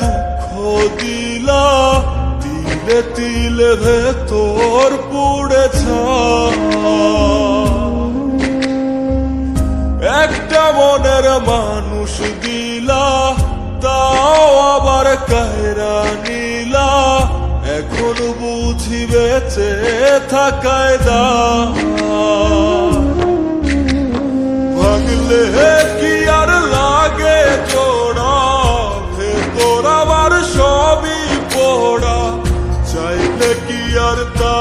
দুঃখ দিলা, তিলে তিলে ভেতর পুড়ে একটা মনের মানুষ দিলা, তাও আবার কায়রা নিলা। এখন বুঝি বেঁচে থাকায় দা।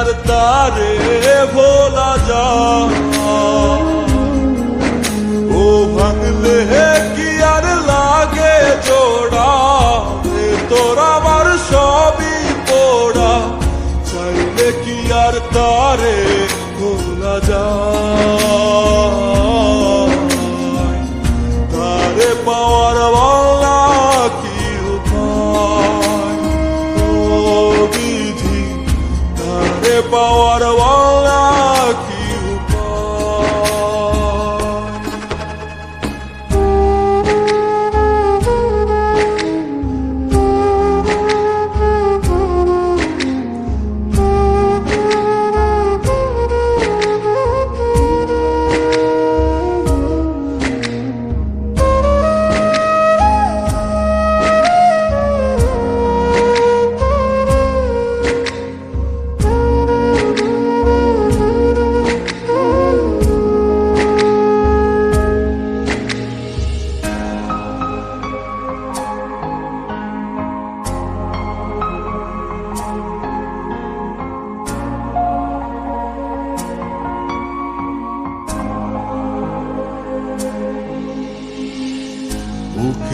আর তারে ভোলা যা।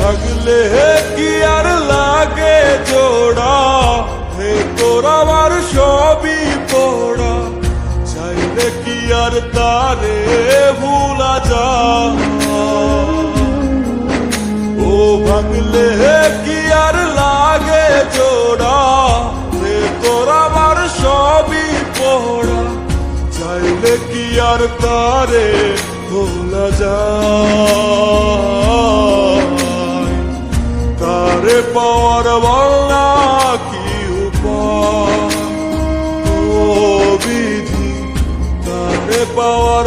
ভাগলে কি আর লাগে জোড়া? হে তোর আমার সবই পড়া। চাইলে কি আর তারে ভুলা যা ও ভাঙলে কি আর লাগে জোড়া? হে তোর আমার সবই পড়া। চাইলে কি আর তারে ভোলা যায়? তারে পাওয়ার বলনা কি উপায় ও বিধি তারে পাওয়ার